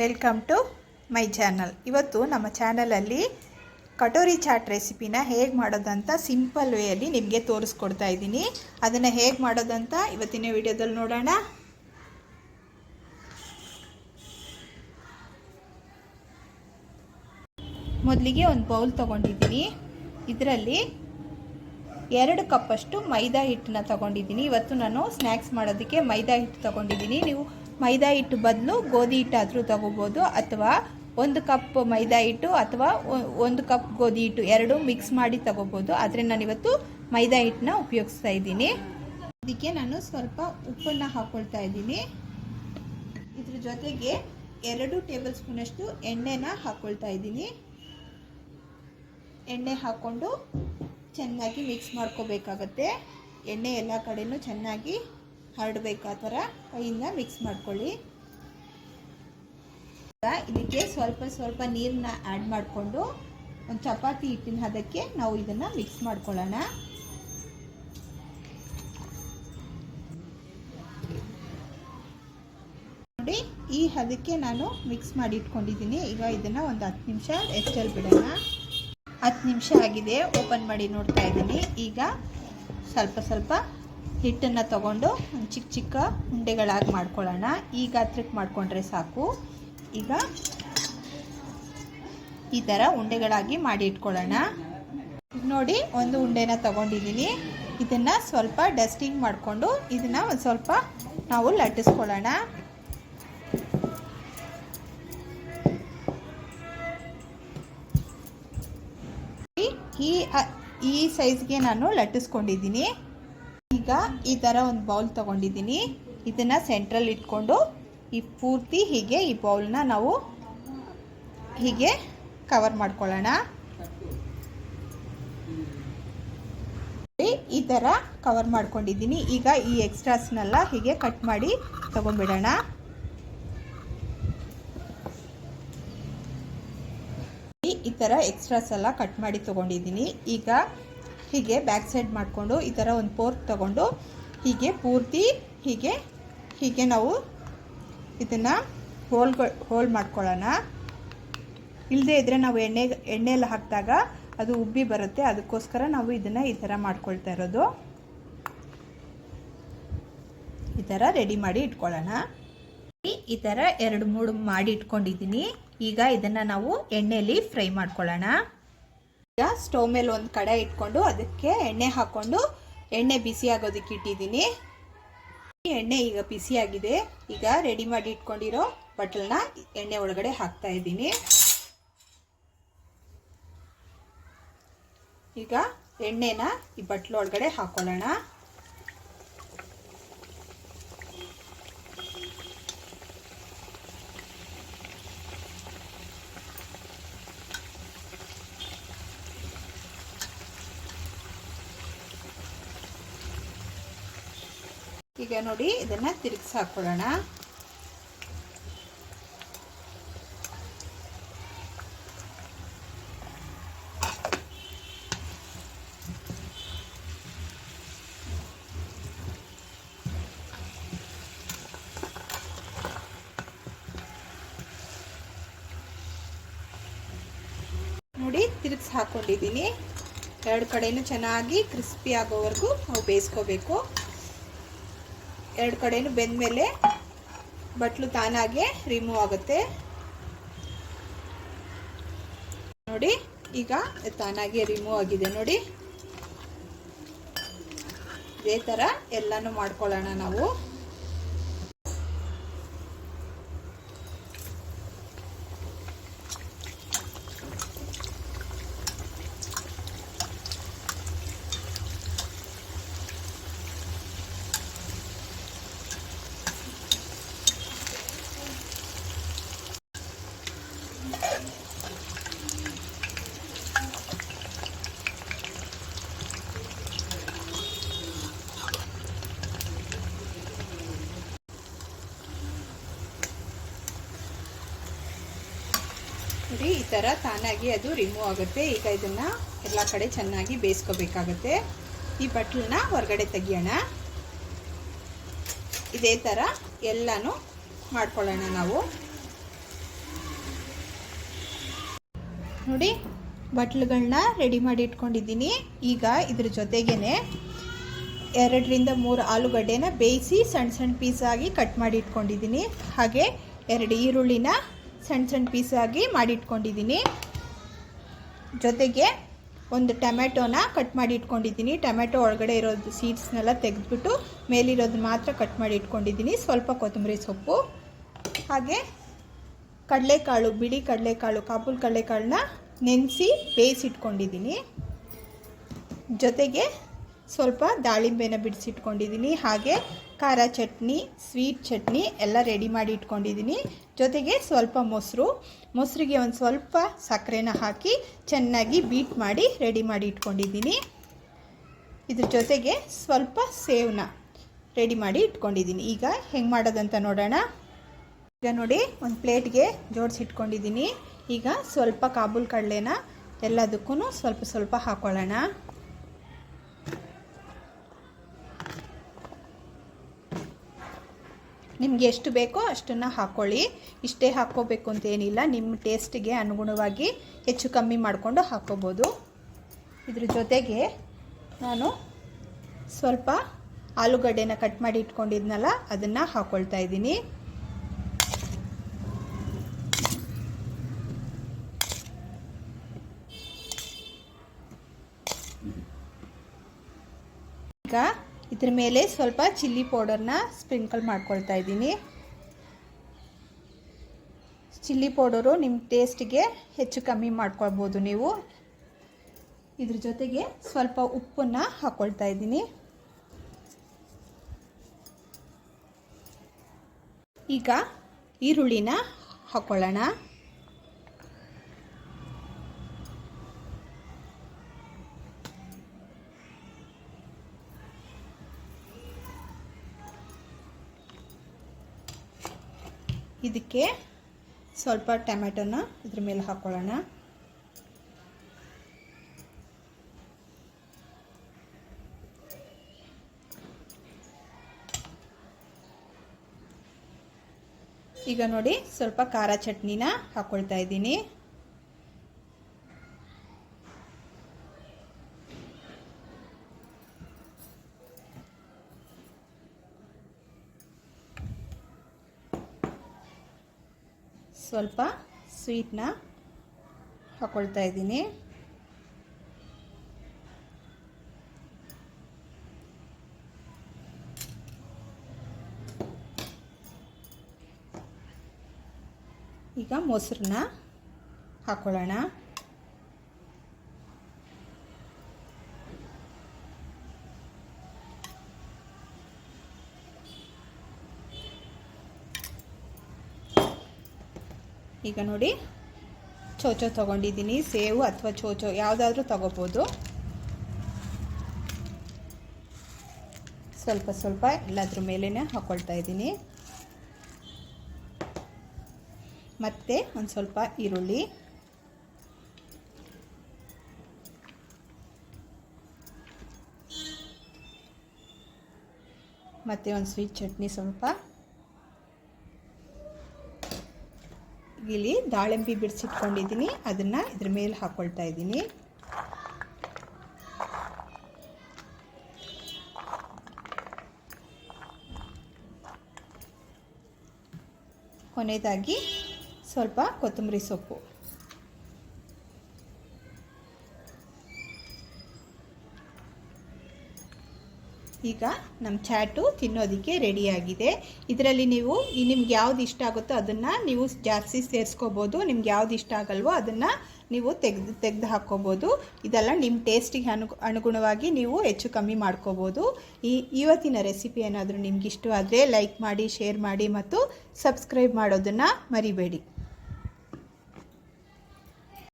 Welcome to my channel ಇವತ್ತು ನಮ್ಮ ಚಾನಲಲ್ಲಿ ಕಟೋರಿ ಚಾಟ್ ರೆಸಿಪಿನ ಹೇಗೆ ಮಾಡೋದಂತ ಸಿಂಪಲ್ ವೇಯಲ್ಲಿ ನಿಮಗೆ ತೋರಿಸ್ಕೊಡ್ತಾ ಇದ್ದೀನಿ. ಅದನ್ನು ಹೇಗೆ ಮಾಡೋದಂತ ಇವತ್ತಿನ ವಿಡಿಯೋದಲ್ಲಿ ನೋಡೋಣ. ಮೊದಲಿಗೆ ಒಂದು ಬೌಲ್ ತೊಗೊಂಡಿದ್ದೀನಿ. ಇದರಲ್ಲಿ ಎರಡು ಕಪ್ಪಷ್ಟು ಮೈದಾ ಹಿಟ್ಟನ್ನ ತೊಗೊಂಡಿದ್ದೀನಿ. ಇವತ್ತು ನಾನು ಸ್ನ್ಯಾಕ್ಸ್ ಮಾಡೋದಕ್ಕೆ ಮೈದಾ ಹಿಟ್ಟು ತೊಗೊಂಡಿದ್ದೀನಿ. ನೀವು ಮೈದಾ ಹಿಟ್ಟು ಬದಲು ಗೋಧಿ ಹಿಟ್ಟಾದರೂ ತಗೋಬೋದು ಅಥವಾ ಒಂದು ಕಪ್ ಮೈದಾ ಹಿಟ್ಟು ಅಥವಾ ಒಂದು ಕಪ್ ಗೋಧಿ ಹಿಟ್ಟು ಎರಡು ಮಿಕ್ಸ್ ಮಾಡಿ ತಗೋಬೋದು. ಆದರೆ ನಾನಿವತ್ತು ಮೈದಾ ಹಿಟ್ಟನ್ನ ಉಪಯೋಗಿಸ್ತಾ ಇದ್ದೀನಿ. ಅದಕ್ಕೆ ನಾನು ಸ್ವಲ್ಪ ಉಪ್ಪನ್ನು ಹಾಕ್ಕೊಳ್ತಾ ಇದ್ದೀನಿ. ಇದ್ರ ಜೊತೆಗೆ ಎರಡು ಟೇಬಲ್ ಸ್ಪೂನಷ್ಟು ಎಣ್ಣೆನ ಹಾಕ್ಕೊಳ್ತಾ ಇದ್ದೀನಿ. ಎಣ್ಣೆ ಹಾಕ್ಕೊಂಡು ಚೆನ್ನಾಗಿ ಮಿಕ್ಸ್ ಮಾಡ್ಕೋಬೇಕಾಗತ್ತೆ. ಎಣ್ಣೆ ಎಲ್ಲ ಕಡೆಯೂ ಚೆನ್ನಾಗಿ ಹರಡಬೇಕು ಆ ಥರ ಕೈಯಿಂದ ಮಿಕ್ಸ್ ಮಾಡ್ಕೊಳ್ಳಿ. ಇದಕ್ಕೆ ಸ್ವಲ್ಪ ಸ್ವಲ್ಪ ನೀರನ್ನ ಆ್ಯಡ್ ಮಾಡಿಕೊಂಡು ಒಂದು ಚಪಾತಿ ಹಿಟ್ಟಿನ ಹದಕ್ಕೆ ನಾವು ಇದನ್ನು ಮಿಕ್ಸ್ ಮಾಡ್ಕೊಳ್ಳೋಣ. ನೋಡಿ, ಈ ಹದಕ್ಕೆ ನಾನು ಮಿಕ್ಸ್ ಮಾಡಿ ಇಟ್ಕೊಂಡಿದ್ದೀನಿ. ಈಗ ಇದನ್ನು ಒಂದು ಹತ್ತು ನಿಮಿಷ ಎಷ್ಟಲ್ಲಿ ಬಿಡೋಣ. ಹತ್ತು ನಿಮಿಷ ಆಗಿದೆ ಓಪನ್ ಮಾಡಿ ನೋಡ್ತಾ ಇದ್ದೀನಿ. ಈಗ ಸ್ವಲ್ಪ ಸ್ವಲ್ಪ ಹಿಟ್ಟನ್ನು ತಗೊಂಡು ಚಿಕ್ಕ ಚಿಕ್ಕ ಉಂಡೆಗಳಾಗಿ ಮಾಡ್ಕೊಳ್ಳೋಣ. ಈ ಗಾತ್ರಕ್ಕೆ ಮಾಡಿಕೊಂಡ್ರೆ ಸಾಕು. ಈಗ ಈ ಥರ ಉಂಡೆಗಳಾಗಿ ಮಾಡಿ ಇಟ್ಕೊಳ್ಳೋಣ. ನೋಡಿ, ಒಂದು ಉಂಡೆನ ತಗೊಂಡಿದ್ದೀನಿ. ಇದನ್ನು ಸ್ವಲ್ಪ ಡಸ್ಟಿಂಗ್ ಮಾಡಿಕೊಂಡು ಇದನ್ನು ಒಂದು ಸ್ವಲ್ಪ ನಾವು ಲಟ್ಟಿಸ್ಕೊಳ್ಳೋಣ. ಈ ಈ ಸೈಜ್ಗೆ ನಾನು ಲಟ್ಟಿಸ್ಕೊಂಡಿದ್ದೀನಿ. ಈಗ ಈ ಥರ ಒಂದು ಬೌಲ್ ತೊಗೊಂಡಿದ್ದೀನಿ. ಇದನ್ನು ಸೆಂಟ್ರಲ್ಲಿ ಇಟ್ಕೊಂಡು ಈ ಪೂರ್ತಿ ಹೀಗೆ ಈ ಬೌಲ್ನ ನಾವು ಹೀಗೆ ಕವರ್ ಮಾಡ್ಕೊಳ್ಳೋಣ. ಈ ಥರ ಕವರ್ ಮಾಡ್ಕೊಂಡಿದ್ದೀನಿ. ಈಗ ಈ ಎಕ್ಸ್ಟ್ರಾಸ್ನೆಲ್ಲ ಹೀಗೆ ಕಟ್ ಮಾಡಿ ತೊಗೊಂಬಿಡೋಣ ಈ ಥರ ಎಕ್ಸ್ಟ್ರಾಸ್ ಎಲ್ಲ ಕಟ್ ಮಾಡಿ ತೊಗೊಂಡಿದ್ದೀನಿ. ಈಗ ಹೀಗೆ ಬ್ಯಾಕ್ ಸೈಡ್ ಮಾಡಿಕೊಂಡು ಈ ಥರ ಒಂದು ಪೋರ್ಕ್ ತಗೊಂಡು ಹೀಗೆ ಪೂರ್ತಿ ಹೀಗೆ ಹೀಗೆ ನಾವು ಇದನ್ನು ಹೋಲ್ ಹೋಲ್ ಮಾಡ್ಕೊಳ್ಳೋಣ. ಇಲ್ಲದೇ ಇದ್ದರೆ ನಾವು ಎಣ್ಣೆ ಎಣ್ಣೆಲಿ ಹಾಕಿದಾಗ ಅದು ಉಬ್ಬಿ ಬರುತ್ತೆ. ಅದಕ್ಕೋಸ್ಕರ ನಾವು ಇದನ್ನು ಈ ಥರ ಮಾಡ್ಕೊಳ್ತಾ ಇರೋದು. ಈ ಥರ ರೆಡಿ ಮಾಡಿ ಇಟ್ಕೊಳ್ಳೋಣ. ಈ ಥರ ಎರಡು, ಮೂರು ಮಾಡಿ ಇಟ್ಕೊಂಡಿದ್ದೀನಿ. ಈಗ ಇದನ್ನು ನಾವು ಎಣ್ಣೆಯಲ್ಲಿ ಫ್ರೈ ಮಾಡ್ಕೊಳ್ಳೋಣ. ಸ್ಟವ್ ಮೇಲೆ ಒಂದು ಕಡೆ ಇಟ್ಕೊಂಡು ಅದಕ್ಕೆ ಎಣ್ಣೆ ಹಾಕ್ಕೊಂಡು ಎಣ್ಣೆ ಬಿಸಿ ಆಗೋದಕ್ಕೆ ಇಟ್ಟಿದ್ದೀನಿ. ಎಣ್ಣೆ ಈಗ ಬಿಸಿಯಾಗಿದೆ ಈಗ ರೆಡಿ ಮಾಡಿ ಇಟ್ಕೊಂಡಿರೋ ಬಟ್ಲನ್ನ ಎಣ್ಣೆ ಒಳಗಡೆ ಹಾಕ್ತಾ ಇದ್ದೀನಿ. ಈಗ ಎಣ್ಣೆನ ಈ ಬಟ್ಲು ಒಳಗಡೆ ಹಾಕೊಳ್ಳೋಣ. ಈಗ ನೋಡಿ ಇದನ್ನು ತಿರುಗಿಸಿ ಹಾಕ್ಕೊಳ್ಳೋಣ ನೋಡಿ ತಿರುಗಿಸಿ ಹಾಕ್ಕೊಂಡಿದ್ದೀನಿ ಎರಡು ಕಡೆಯೂ ಚೆನ್ನಾಗಿ ಕ್ರಿಸ್ಪಿ ಆಗೋವರೆಗೂ ನಾವು ಬೇಯಿಸ್ಕೋಬೇಕು. ಎರಡು ಕಡೆನೂ ಬೆಂದಮೇಲೆ ಬಟ್ಲು ತಾನಾಗೆ ರಿಮೂವ್ ಆಗುತ್ತೆ. ನೋಡಿ, ಈಗ ತಾನಾಗೆ ರಿಮೂವ್ ಆಗಿದೆ ನೋಡಿ. ಇದೇ ಥರ ಎಲ್ಲನೂ ಮಾಡ್ಕೊಳ್ಳೋಣ ನಾವು. ನೋಡಿ, ಈ ಥರ ತಾನಾಗಿ ಅದು ರಿಮೂವ್ ಆಗುತ್ತೆ. ಈಗ ಇದನ್ನು ಎಲ್ಲ ಕಡೆ ಚೆನ್ನಾಗಿ ಬೇಯಿಸ್ಕೋಬೇಕಾಗುತ್ತೆ. ಈ ಬಟ್ಲನ್ನ ಹೊರಗಡೆ ತೆಗಿಯೋಣ. ಇದೇ ಥರ ಎಲ್ಲನೂ ಮಾಡ್ಕೊಳ್ಳೋಣ ನಾವು. ನೋಡಿ ಬಟ್ಲುಗಳನ್ನ ರೆಡಿ ಮಾಡಿ ಇಟ್ಕೊಂಡಿದ್ದೀನಿ. ಈಗ ಇದ್ರ ಜೊತೆಗೇ ಎರಡರಿಂದ ಮೂರು ಆಲೂಗಡ್ಡೆನ ಬೇಯಿಸಿ ಸಣ್ಣ ಸಣ್ಣ ಪೀಸಾಗಿ ಕಟ್ ಮಾಡಿ ಇಟ್ಕೊಂಡಿದ್ದೀನಿ. ಹಾಗೆ ಎರಡು ಈರುಳ್ಳಿನ ಸಣ್ಣ ಸಣ್ಣ ಪೀಸಾಗಿ ಮಾಡಿ ಇಟ್ಕೊಂಡಿದ್ದೀನಿ ಜೊತೆಗೆ ಒಂದು ಟೊಮೆಟೊನ ಕಟ್ ಮಾಡಿ ಇಟ್ಕೊಂಡಿದ್ದೀನಿ. ಟೊಮೆಟೊ ಒಳಗಡೆ ಇರೋದು ಸೀಡ್ಸ್ನೆಲ್ಲ ತೆಗೆದ್ಬಿಟ್ಟು ಮೇಲಿರೋದು ಮಾತ್ರ ಕಟ್ ಮಾಡಿ ಇಟ್ಕೊಂಡಿದ್ದೀನಿ. ಸ್ವಲ್ಪ ಕೊತ್ತಂಬರಿ ಸೊಪ್ಪು, ಹಾಗೆ ಕಡಲೆಕಾಳು, ಬಿಳಿ ಕಡಲೆಕಾಳು, ಕಾಬೂಲ್ ಕಡಲೆಕಾಳನ್ನ ನೆನೆಸಿ ಬೇಯಿಸಿಟ್ಕೊಂಡಿದ್ದೀನಿ. ಜೊತೆಗೆ ಸ್ವಲ್ಪ ದಾಳಿಂಬೆನ ಬಿಡಿಸಿಟ್ಕೊಂಡಿದ್ದೀನಿ, ಹಾಗೆ ಖಾರ ಚಟ್ನಿ, ಸ್ವೀಟ್ ಚಟ್ನಿ ಎಲ್ಲ ರೆಡಿ ಮಾಡಿ ಇಟ್ಕೊಂಡಿದ್ದೀನಿ. ಜೊತೆಗೆ ಸ್ವಲ್ಪ ಮೊಸರು, ಮೊಸರಿಗೆ ಒಂದು ಸ್ವಲ್ಪ ಸಕ್ಕರೆನ ಹಾಕಿ ಚೆನ್ನಾಗಿ ಬೀಟ್ ಮಾಡಿ ರೆಡಿ ಮಾಡಿ ಇಟ್ಕೊಂಡಿದ್ದೀನಿ. ಇದ್ರ ಜೊತೆಗೆ ಸ್ವಲ್ಪ ಸೇವನ್ನ ರೆಡಿ ಮಾಡಿ ಇಟ್ಕೊಂಡಿದ್ದೀನಿ. ಈಗ ಹೆಂಗೆ ಮಾಡೋದಂತ ನೋಡೋಣ. ಈಗ ನೋಡಿ, ಒಂದು ಪ್ಲೇಟ್ಗೆ ಜೋಡಿಸಿಟ್ಕೊಂಡಿದ್ದೀನಿ. ಈಗ ಸ್ವಲ್ಪ ಕಾಬೂಲ್ ಕಡಲೆನ ಎಲ್ಲದಕ್ಕೂ ಸ್ವಲ್ಪ ಸ್ವಲ್ಪ ಹಾಕ್ಕೊಳ್ಳೋಣ ನಿಮಗೆ ಎಷ್ಟು ಬೇಕೋ ಅಷ್ಟನ್ನು ಹಾಕ್ಕೊಳ್ಳಿ ಇಷ್ಟೇ ಹಾಕ್ಕೋಬೇಕು ಅಂತ ಏನಿಲ್ಲ. ನಿಮ್ಮ ಟೇಸ್ಟಿಗೆ ಅನುಗುಣವಾಗಿ ಹೆಚ್ಚು ಕಮ್ಮಿ ಮಾಡಿಕೊಂಡು ಹಾಕ್ಕೋಬೋದು. ಇದ್ರ ಜೊತೆಗೆ ನಾನು ಸ್ವಲ್ಪ ಆಲೂಗಡ್ಡೆನ ಕಟ್ ಮಾಡಿ ಇಟ್ಕೊಂಡಿದ್ನಲ್ಲ, ಅದನ್ನು ಹಾಕ್ಕೊಳ್ತಾ ಇದ್ದೀನಿ. ಈಗ ಇದ್ರ ಮೇಲೆ ಸ್ವಲ್ಪ ಚಿಲ್ಲಿ ಪೌಡರ್ನ ಸ್ಪ್ರಿಂಕಲ್ ಮಾಡ್ಕೊಳ್ತಾ ಇದ್ದೀನಿ. ಚಿಲ್ಲಿ ಪೌಡರು ನಿಮ್ಮ ಟೇಸ್ಟಿಗೆ ಹೆಚ್ಚು ಕಮ್ಮಿ ಮಾಡ್ಕೊಳ್ಬೋದು ನೀವು. ಇದ್ರ ಜೊತೆಗೆ ಸ್ವಲ್ಪ ಉಪ್ಪನ್ನು ಹಾಕ್ಕೊಳ್ತಾ ಇದ್ದೀನಿ. ಈಗ ಈರುಳ್ಳಿನ ಹಾಕ್ಕೊಳ್ಳೋಣ ಇದಕ್ಕೆ ಸ್ವಲ್ಪ ಟೊಮೆಟೊನ ಇದ್ರ ಮೇಲೆ ಹಾಕ್ಕೊಳ್ಳೋಣ ಈಗ ನೋಡಿ ಸ್ವಲ್ಪ ಖಾರ ಚಟ್ನಿನ ಹಾಕ್ಕೊಳ್ತಾ ಇದ್ದೀನಿ. ಸ್ವಲ್ಪ ಸ್ವೀಟ್ನ ಹಾಕೊಳ್ತಾ ಇದ್ದೀನಿ. ಈಗ ಮೊಸರನ್ನ ಹಾಕ್ಕೊಳ್ಳೋಣ ಈಗ ನೋಡಿ, ಚೋಚೋ ತೊಗೊಂಡಿದ್ದೀನಿ, ಸೇವು ಅಥವಾ ಚೋಚೋ ಯಾವುದಾದ್ರೂ ತೊಗೋಬೋದು. ಸ್ವಲ್ಪ ಸ್ವಲ್ಪ ಎಲ್ಲದ್ರ ಮೇಲೇ ಹಾಕ್ಕೊಳ್ತಾ ಇದ್ದೀನಿ. ಮತ್ತು ಒಂದು ಸ್ವಲ್ಪ ಈರುಳ್ಳಿ. ಮತ್ತು ಒಂದು ಸ್ವೀಟ್ ಚಟ್ನಿ ಸ್ವಲ್ಪ. ಇಲ್ಲಿ ದಾಳಿಂಬೆ ಬಿಡಿಸಿಟ್ಕೊಂಡಿದ್ದೀನಿ. ಅದನ್ನು ಇದ್ರ ಮೇಲೆ ಹಾಕ್ಕೊಳ್ತಾ ಇದ್ದೀನಿ. ಕೊನೆಯದಾಗಿ ಸ್ವಲ್ಪ ಕೊತ್ತಂಬರಿ ಸೊಪ್ಪು. ಈಗ ನಮ್ಮ ಚಾಟು ತಿನ್ನೋದಕ್ಕೆ ರೆಡಿಯಾಗಿದೆ ಇದರಲ್ಲಿ ನೀವು ನಿಮ್ಗೆ ಯಾವ್ದು ಇಷ್ಟ ಆಗುತ್ತೋ ಅದನ್ನು ನೀವು ಜಾಸ್ತಿ ಸೇರಿಸ್ಕೋಬೋದು. ನಿಮ್ಗೆ ಯಾವ್ದು ಇಷ್ಟ ಆಗಲ್ವೋ ಅದನ್ನು ನೀವು ತೆಗೆದು ತೆಗೆದು ಹಾಕ್ಕೋಬೋದು. ಇದೆಲ್ಲ ನಿಮ್ಮ ಟೇಸ್ಟಿಗೆ ಅನು, ಅನುಗುಣವಾಗಿ ನೀವು ಹೆಚ್ಚು ಕಮ್ಮಿ ಮಾಡ್ಕೋಬೋದು. ಈ ಇವತ್ತಿನ ರೆಸಿಪಿ ಏನಾದರೂ ನಿಮ್ಗೆ ಇಷ್ಟವಾದರೆ ಲೈಕ್ ಮಾಡಿ ಶೇರ್ ಮಾಡಿ ಮತ್ತು ಸಬ್ಸ್ಕ್ರೈಬ್ ಮಾಡೋದನ್ನು ಮರಿಬೇಡಿ.